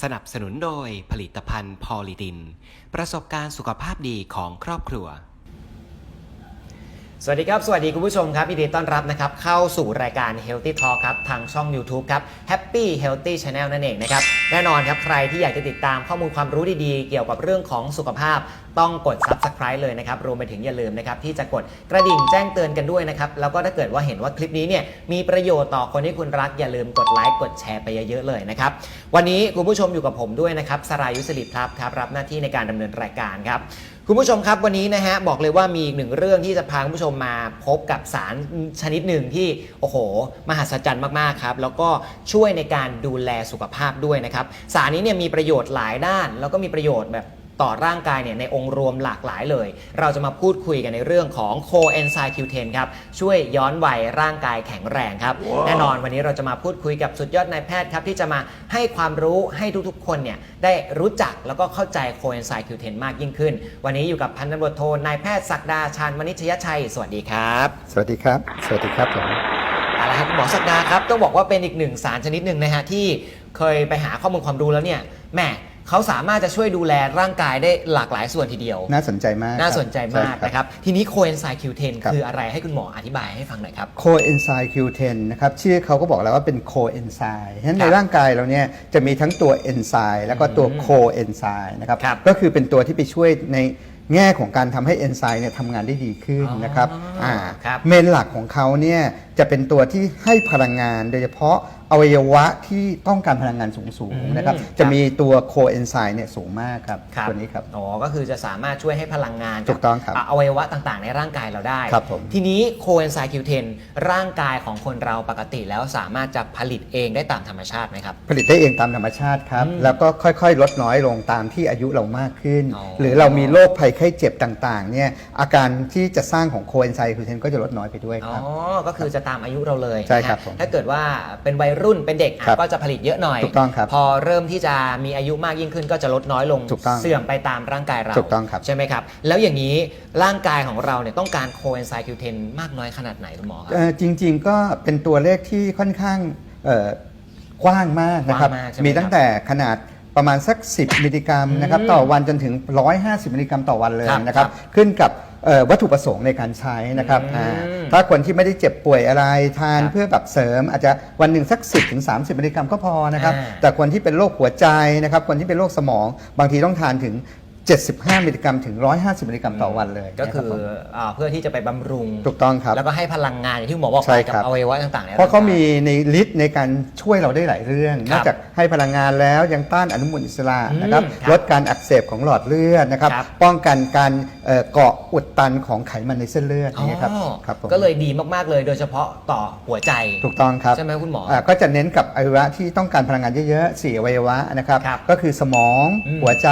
สนับสนุนโดยผลิตภัณฑ์พอลิดิน ประสบการณ์สุขภาพดีของครอบครัว สวัสดีครับ สวัสดีคุณผู้ชมครับยินดีต้อนรับนะครับ เข้าสู่รายการ Healthy Talk ครับ ทางช่อง YouTube ครับ Happy Healthy Channel นั่นเองนะครับ แน่นอนครับ ใครที่อยากจะติดตามข้อมูลความรู้ดีๆ เกี่ยวกับเรื่องของสุขภาพ ต้องกด Subscribe เลยนะครับ รวมไปถึงอย่าลืมนะครับ ที่จะกดกระดิ่งแจ้งเตือนกันด้วยนะครับ แล้วก็ถ้าเกิดว่าเห็นว่าคลิปนี้เนี่ยมีประโยชน์ต่อคนที่คุณรักอย่าลืมกดไลค์กดแชร์ไปเยอะๆเลยนะครับวันนี้คุณผู้ชมอยู่กับผมด้วยนะครับสรายุสลิปครับครับรับหน้าที่ในการดำเนินรายการครับ คุณผู้ชมครับวันนี้นะฮะบอกเลยว่ามีอีกหนึ่งเรื่องที่จะพาคุณผู้ชมมาพบกับสารชนิดหนึ่งที่โอ้โห มหัศจรรย์มากๆครับแล้วก็ช่วยในการดูแลสุขภาพด้วยนะครับสารนี้เนี่ยมีประโยชน์หลายด้าน แล้วก็มีประโยชน์แบบ ต่อร่างกายเนี่ยในองค์รวมหลากหลายเลย เราจะมาพูดคุยกันในเรื่องของ coenzyme Q10 ครับ ช่วยย้อนวัยร่างกายแข็งแรงครับแน่นอนวันนี้เราจะมาพูดคุยกับสุดยอดนายแพทย์ครับ ที่จะมาให้ความรู้ให้ทุกๆ คนเนี่ยได้รู้จักแล้วก็เข้าใจ coenzyme Q10 มากยิ่งขึ้น วันนี้อยู่กับพันตำรวจโทนายแพทย์ศักดาชาญมณิชยชัย สวัสดีครับ สวัสดีครับ สวัสดีครับผมเอาละครับคุณหมอศักดาครับ ต้องบอกว่าเป็นอีกหนึ่งสารชนิดหนึ่งนะฮะที่เคยไปหาข้อมูลความรู้แล้วเนี่ยแหม่ เขาสามารถจะช่วยดูแลร่างกายได้หลากหลายส่วนทีเดียว น่าสนใจมากน่าสนใจมากช่นะครับ ทีนี้ coenzyme Q10 ครับคืออะไรให้คุณหมออธิบายให้ฟังหน่อยครับโคเอนไซม์ Q10 นะครับชื่อเขาก็บอกแล้วว่าเป็นโคเอนไซม์ฉะนั้นคในรับร่างกายเราเนี่ยจะมีทั้งตัวเอนไซม์แล้วก็ตัวอืมโคเอนไซม์นะครับครับก็คือเป็นตัวที่ไปช่วยในแง่ของการทำให้เอนไซม์เนี่ยทำงานได้ดีขึ้นอ๋อนะครับอ่าครับเมนหลักของเขาเนี่ยจะเป็นตัวที่ให้พลังงานโดยเฉพาะ อวัยวะที่ต้องการพลังงานสูงอืมๆนะครับครับ จะมีตัวโคเอนไซม์เนี่ยสูงมากครับครับตัวนี้ครับ อ๋อ ก็คือจะสามารถช่วยให้พลังงานถูกต้องครับะอวัยวะต่างๆ ในร่างกายเราได้ครับผมทีนี้โคเอนไซม์ Q10 ร่างกายของคนเราปกติแล้วสามารถจะผลิตเองได้ตามธรรมชาติไหมครับ ผลิตได้เองตามธรรมชาติครับอืมแล้วก็ค่อยๆ ลดน้อยลงตามที่อายุเรามากขึ้นอ๋อหรือเรามีโรคภัยไข้เจ็บต่างๆเนี่ยอาการที่จะสร้างของโคเอนไซม์คือเทนก็จะลดน้อยไปด้วยอ๋คอรับก็คือจะตามอายุเราเลยใช่ครับนะฮะผมถ้าเกิดว่าเป็นวัยรุ่นเป็นเด็กอะครับก็จะผลิตเยอะหน่อย ถูกต้องครับพอเริ่มที่จะมีอายุมากยิ่งขึ้นก็จะลดน้อยลงถูกต้องเสื่อมไปตามร่างกายเราถูกต้องครับ ใช่ไหมครับ แล้วอย่างนี้ร่างกายของเราเนี่ยต้องการโคเอนไซม์ Q10 มากน้อยขนาดไหนคุณหมอครับ เอ่อจริงๆก็เป็นตัวเลขที่ค่อนข้างเอ่อกว้างมากนะครับ กว้างมากใช่ไหมมีตั้งแต่ขนาดประมาณสัก 10 มิลลิกรัมนะครับอืมต่อวันจนถึง 150 มิลลิกรัมต่อวันเลยครับนะครับครับขึ้นกับ เอ่อวัตถุประสงค์ในการใช้นะครับอืมอ่าถ้าคนที่ไม่ได้เจ็บป่วยอะไรทานครับเพื่อแบบเสริม อาจจะวันหนึ่งสัก 10ถึง30มิลลิกรัมก็พอนะครับอ่าแต่คนที่เป็นโรคหัวใจนะครับคนที่เป็นโรคสมองบางทีต้องทานถึง 75 มิลลิกรัมถึง 150 มิลลิกรัมต่อวันเลยก็คือนะรับผมอ่าเพื่อที่จะไปบำรุง ถูกต้องครับ แล้วก็ให้พลังงานอย่างที่คุณหมอบอกใช่ไปคกัรับ บอวัยวะต่างๆในเพราะเขางกยมีในฤทธิ์ในการช่วยเราได้หลายเรื่องคนรัอบกจากให้พลังงานแล้วยังต้านอนุมูลอิสระอืมนะครับครับลดการอักเสบของหลอดเลือดนะครับครับ ป้องกันการเอ่อเกาะอุดตันของไขมันในเส้นเลือดอย่างเงี้ยครับอ๋อครับผมก็เลยดีมากๆเลยโดยเฉพาะต่อหัวใจ ถูกต้องครับใช่ไหมคุณหมออ่าก็จะเน้นกับอวัยวะที่ต้องการพลังงานเยอะๆสี่อวัยวะนะครับครับก็คือสมองอืมหัวใจ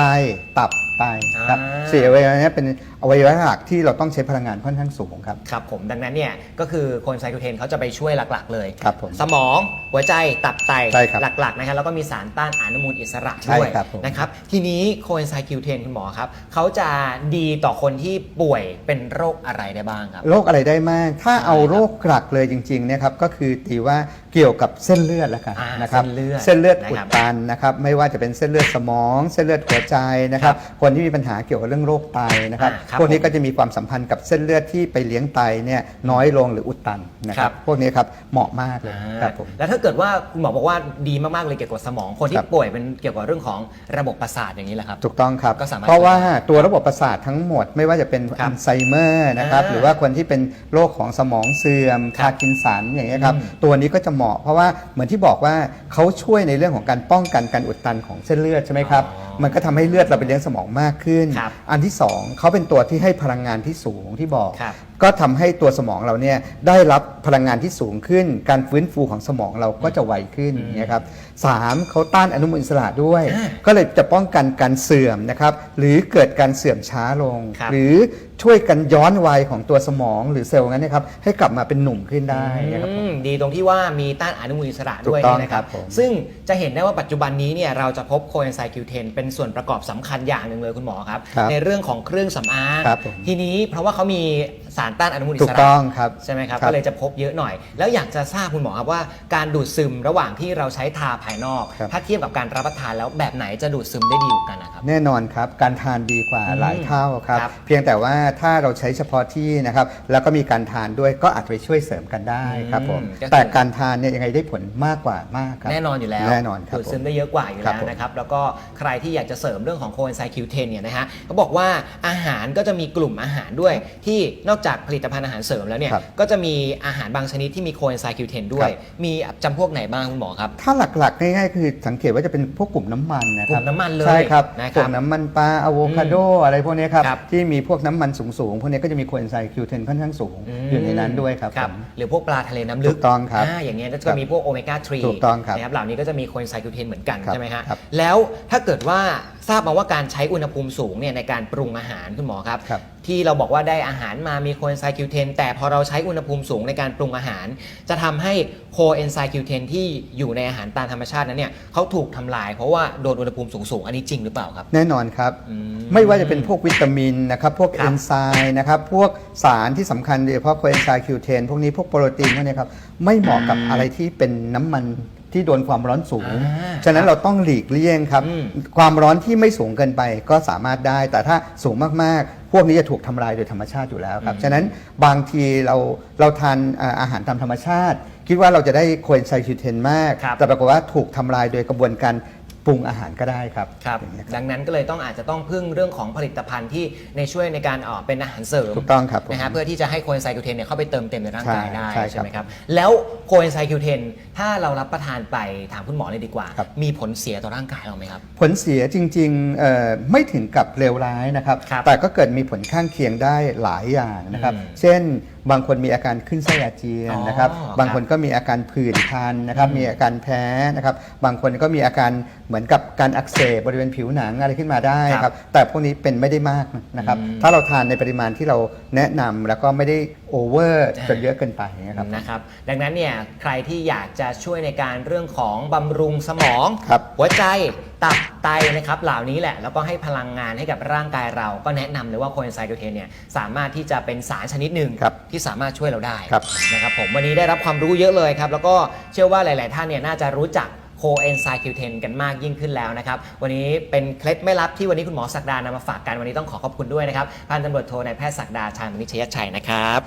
ตับไตครับอ่า สี่อวัยวะเนี้เป็น อวัยวะหลักที่เราต้องใช้พลังงานค่อนข้างสูงครับ ครับผมดังนั้นเนี่ยก็คือโคนไซโคเทนเขาจะไปช่วยหลักๆ เลย ครับผมสมองหัวใจตับไตใช่ครับหลักๆนะครับแล้วก็มีสารต้านอนุมูลอิสระใช่ด้วยครับผม นะครับทีนี้โคนไซคิวเทนคุณหมอครับเขาจะดีต่อคนที่ป่วยเป็นโรคอะไรได้บ้างครับ โรคอะไรได้มาก ถ้าเอาใช่ครับโรคหลักเลยจริงๆเนะครับก็คือตีว่าเกี่ยวกับเส้นเลือดแล้วกันอ่านะครับเส้นเลือดเส้นเลือดนะอุคดรับตันนะครับไม่ว่าจะเป็นเส้นเลือดสมอง เส้นเลือดหัวใจนะครับครับคนที่มีปัญหาเกี่ยวกับเรื่องโรคไตนะครับ อ่าครับพวกนี้ผมก็จะมีความสัมพันธ์กับเส้นเลือดที่ไปเลี้ยงไตเนี่ยน้อยลงหรืออุดตันนะคครัรับบพวกนี้ครับเหมาะมากเลยครับผมแล้วถ้าเกิดว่าคุณหมอบอกว่าดีมากๆเลยเกี่ยวกับสมองคนที่ครับป่วยเป็นเกี่ยวกับเรื่องของระบบประสาทอย่างนี้แหละครับถูกต้องครับก็สามารถเพราะว่าตัวระบบประสาททั้งหมดไม่ว่าจะเป็นครับอัลไซเมอร์นะครับอ่าหรือว่าคนที่เป็นโรคของสมองเสื่อมครับพาร์กินสันอย่างเงี้ยครับอืมตัวนี้ก็จะเหมาะเพราะว่าเหมือนที่บอกว่าเขาช่วยในเรื่องของการป้องกันการอุดตันของเส้นเลือดใช่ไหมครับอ๋อมันก็ทำให้เลือดเราไปเลี้ยงสมองมากขึ้น ครับอันที่สองเขาเป็นตัวที่ให้พลังงานที่สูงที่บอก ครับ ก็ทำให้ตัวสมองเราเนี่ยได้รับพลังงานที่สูงขึ้น การฟื้นฟูของสมองเราก็จะไวขึ้นอย่างเงี้ยครับสามเขาต้านอนุมูลอิสระด้วยอ่าก็เลยจะป้องกันการเสื่อมนะครับหรือเกิดการเสื่อมช้าลง ครับ หรือ ช่วยกันย้อนวัยของตัวสมองหรือเซลล์นั้นเนะครับให้กลับมาเป็นหนุ่มขึ้นได้นะครับผม อืมดีตรงที่ว่ามีต้านอนุมูลอิสระด้วยถูกต้องเนี่ยนะครับครับผม ซึ่งจะเห็นได้ว่าปัจจุบันนี้เนี่ยเราจะพบโคเอนไซม์ Q10 เป็นส่วนประกอบสำคัญอย่างหนึ่งเลยคุณหมอครับ ครับในเรื่องของเครื่องสำอางครับผม ทีนี้เพราะว่าเขามีสารต้านอนุมูลอิถูสกระ ต้องครับ ใช่ไหมครับ ครับ ก็เลยจะพบเยอะหน่อย แล้วอยากจะทราบคุณหมอครับว่าการดูดซึมระหว่างที่เราใช้ทาภายนอก ครับ ถ้าเทียบกับการรับประทานแล้วแบบไหนจะดูดซึมได้ดีกว่ากันนะครับ แน่นอนครับ การทานดีกว่าอืมหลายเท่าครับ ครับเพียงแต่ว่าถ้าเราใช้เฉพาะที่นะครับแล้วก็มีการทานด้วยก็อาจจะไปช่วยเสริมกันได้ครับผมอืมก็คือ แต่การทานเนี่ยยังไงได้ผลมากกว่ามากครับ แน่นอนอยู่แล้วแน่นอนครับดูดซึมผม ได้เยอะกว่าอยู่ครัแล้บวผมนะครับ แล้วก็ใครที่อยากจะเสริมเรื่องของโคเอนไซม์ Q10 เนี่ยนะฮะเขาบอกว่าอาหารก็จะมีกลุ่มอาหารด้วย ที่นอกจากผลิตภัณฑ์อาหารเสริมแล้วเนี่ย ครับก็จะมีอาหารบางชนิดที่มีโคเอนไซม์ Q10 ด้วย ครับ มีจำพวกไหนบ้างคุณหมอครับ ถ้าหลักๆง่ายๆคือสังเกตว่าจะเป็นพวกกลุ่มน้ำมันนะคกลุ่รับมน้ำมันเลยใช่ครับนะครับพวกน้ำมันปลาอะโวคาโดอะไรพวกนี้ครับครับที่มีพวกน้ำมันสูงๆพวกนี้ก็จะมีโคเอนไซม์ Q10 ค่อนข้างสูง อยู่ในนั้นด้วยครับผม หรือพวกปลาทะเลน้ำลึกถูกต้องครับาอย่างเงี้ยก็ครัจะบมีพวกโอเมก้า3ถูกต้องครับนะครับเหล่านี้ก็จะมีโคเอนไซม์ Q10 เหมือนกันครับใช่ไหมฮะครับ แล้วถ้าเกิดว่า ทราบมาว่าการใช้อุณหภูมิสูงเนี่ยในการปรุงอาหารคุณหมอครับ ครับ ที่เราบอกว่าได้อาหารมามีโคเอนไซม์ Q10 แต่พอเราใช้อุณหภูมิสูงในการปรุงอาหาร จะทำให้โคเอนไซม์ Q10 ที่อยู่ในอาหารตามธรรมชาตินั้นเนี่ยเขาถูกทำลายเพราะว่าโดนอุณหภูมิสูงๆอันนี้จริงหรือเปล่าครับ แน่นอนครับ อืม ไม่ว่าจะเป็นพวกวิตามินนะครับ พวกครับเอนไซม์นะครับ พวกสารที่สำคัญโดยเฉพาะโคเอนไซม์ Q10 พวกนี้พวกโปรตีนพวกนี้ครับ ไม่เหมาะกับอะไรที่เป็นน้ำมัน ที่โดนความร้อนสูง อ่าฉะนั้นเราต้องหลีกเลี่ยงครับ อืม ความร้อนที่ไม่สูงเกินไปก็สามารถได้ แต่ถ้าสูงมากๆ พวกนี้จะถูกทำลายโดยธรรมชาติอยู่แล้วครับ ฉะนั้นบางทีเราเราทานอ่าอาหารตามธรรมชาติ คิดว่าเราจะได้โคเอนไซม์ Q10 มาก ครับแต่ปรากฏว่าถูกทำลายโดยกระบวนการ ปรุงอาหารก็ได้ครับครับ อย่างเงี้ยครับดังนั้นก็เลยต้องอาจจะต้องพึ่งเรื่องของผลิตภัณฑ์ที่ในช่วยในการออกเป็นอาหารเสริมถูกต้องครับผม นะฮะเพื่อที่จะให้โคเอนไซม์ Q10 เนี่ยเข้าไปเติมเต็มในร่างกายใช่ได้ใช่ครับใช่ไหมครับ แล้วโคเอนไซม์ Q10 ถ้าเรารับประทานไปถามคุณหมอเลยดีกว่า ครับ มีผลเสียต่อร่างกายเราไหมครับ ผลเสียจริงๆเอ่อไม่ถึงกับเลวร้ายนะครับ ครับแต่ก็เกิดมีผลข้างเคียงได้หลายอย่างนะครับ อืมเช่น บางคนมีอาการขึ้นไส้อาเจียนอ๋อนะครับครับบางคนก็มีอาการผื่นคันนะครับอืมมีอาการแพ้นะครับ บางคนก็มีอาการเหมือนกับการอักเสบบริเวณผิวหนังอะไรขึ้นมาได้ครับครับแต่พวกนี้เป็นไม่ได้มากนะครับอืมถ้าเราทานในปริมาณที่เราแนะนำแล้วก็ไม่ได้ โอเวอร์อ่าจนเยอะเกินไปนะครับนะครับ ดังนั้นเนี่ยใครที่อยากจะช่วยในการเรื่องของบำรุงสมองครับหัวใจตับไตนะครับเหล่านี้แหละแล้วก็ให้พลังงานให้กับร่างกายเราก็แนะนำเลยว่าโคเอนไซม์ Q10 เนี่ยสามารถที่จะเป็นสารชนิดหนึ่งครับที่สามารถช่วยเราได้ครับนะครับผมวันนี้ได้รับความรู้เยอะเลยครับแล้วก็เชื่อว่าหลาย ๆ ท่านเนี่ยน่าจะรู้จักโค เอนไซม์ Q10 กันมากยิ่งขึ้นแล้วนะครับ วันนี้เป็นเคล็ดไม่ลับที่วันนี้คุณหมอศักดานำมาฝากกันวันนี้ต้องขอขอบคุณด้วยนะครับพันตำรวจโทนายแพทย์ศักดาชาญมิชยชัยนะครับ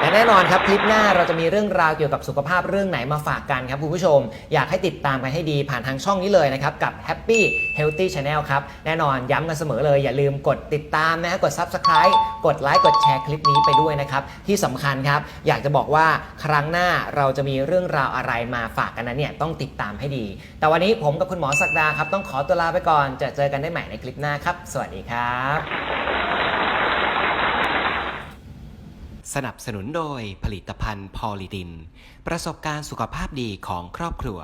และแน่นอนครับคลิปหน้าเราจะมีเรื่องราวเกี่ยวกับสุขภาพเรื่องไหนมาฝากกันครับคุณผู้ชม อยากให้ติดตามกันให้ดีผ่านทางช่องนี้เลยนะครับ กับ Happy Healthy Channel ครับ แน่นอนย้ำกันเสมอเลย อย่าลืมกดติดตามนะฮะกด Subscribe กดไลค์กดแชร์คลิปนี้ไปด้วยนะครับ ที่สำคัญครับ อยากจะบอกว่าครั้งหน้าเราจะมีเรื่องราวอะไรมาฝากกันนั้นเนี่ยต้องติดตามให้ดี แต่วันนี้ผมกับคุณหมอศักดาครับต้องขอตัวลาไปก่อนจะเจอกันได้ใหม่ในคลิปหน้าครับ สวัสดีครับ สนับสนุนโดยผลิตภัณฑ์พอลิดิน ประสบการณ์สุขภาพดีของครอบครัว